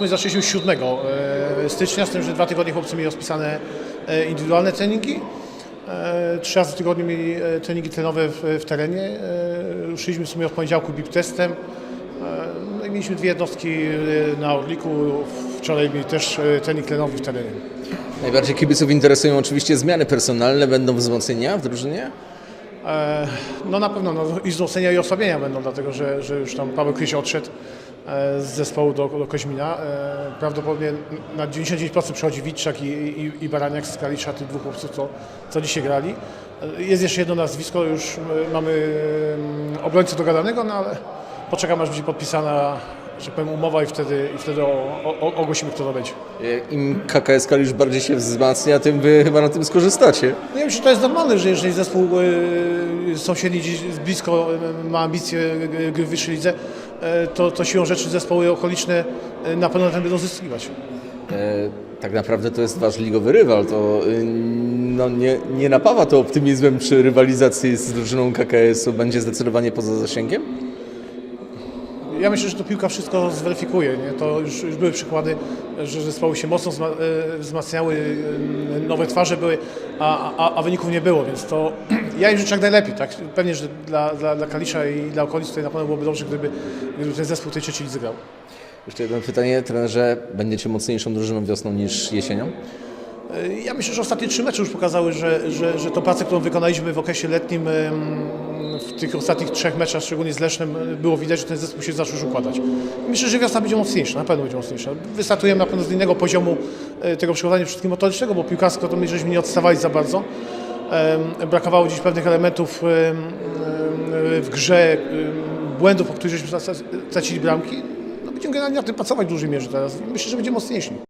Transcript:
My zaczęliśmy 7 e, stycznia, z tym, że dwa tygodnie chłopcy mieli rozpisane e, indywidualne treningi. E, Trzy razy w tygodniu mieli treningi tlenowe w, terenie. Ruszyliśmy w sumie od poniedziałku BIP testem. No i mieliśmy dwie jednostki na Orliku. Wczoraj mieli też trening tlenowy w terenie. Najbardziej kibiców interesują oczywiście zmiany personalne. Będą wzmocnienia w drużynie? E, No na pewno no, i wzmocnienia i osłabienia będą, dlatego że, że już tam Paweł Kryś odszedł e, z zespołu do, do Koźmina. E, Prawdopodobnie na 99% przychodzi Witczak i, i, i Baraniak z Kalisza, tych dwóch chłopców, co, co dzisiaj grali. Jest jeszcze jedno nazwisko, już mamy obrońcę dogadanego, no ale poczekam aż będzie podpisana że powiem, umowa i wtedy, i wtedy o, o, ogłosimy, kto to będzie. E, Im KKS Kalisz bardziej się wzmacnia, tym wy chyba na tym skorzystacie. No ja myślę, że to jest normalne, że jeżeli zespół y, sąsiedni gdzieś blisko y, ma ambicje gry w wyższej lidze, y, to, to siłą rzeczy zespoły okoliczne y, na pewno na tym będą zyskiwać. E, tak naprawdę to jest wasz ligowy rywal. To y, no, nie, nie napawa to optymizmem przy rywalizacji z drużyną KKS-u. Będzie zdecydowanie poza zasięgiem? Ja myślę, że to piłka wszystko zweryfikuje. Nie? To już, już były przykłady, że zespoły się mocno wzma- y, wzmacniały, y, nowe twarze były, a, a, a wyników nie było, więc to ja im życzę jak najlepiej. Tak? Pewnie, że dla, dla, dla Kalisza i dla okolic tutaj na pewno byłoby dobrze, gdyby, gdyby ten zespół tej trzeciej lidze grał. Jeszcze jedno pytanie, trenerze. Będziecie mocniejszą drużyną wiosną niż jesienią? Ja myślę, że ostatnie trzy mecze już pokazały, że, że, że to pracę, którą wykonaliśmy w okresie letnim, tych ostatnich trzech meczach, szczególnie z Lesznem, było widać, że ten zespół się zaczął już układać. Myślę, że wiosna będzie mocniejsza, na pewno będzie mocniejsza. Wystartujemy na pewno z innego poziomu e, tego przygotowania wszystkim motorycznego, bo piłkarsko to my żeśmy nie odstawali za bardzo. Brakowało gdzieś pewnych elementów em, em, w grze, błędów, po których żeśmy stracili bramki. No, będziemy generalnie na tym pracować w dużej mierze teraz. Myślę, że będzie mocniejsi.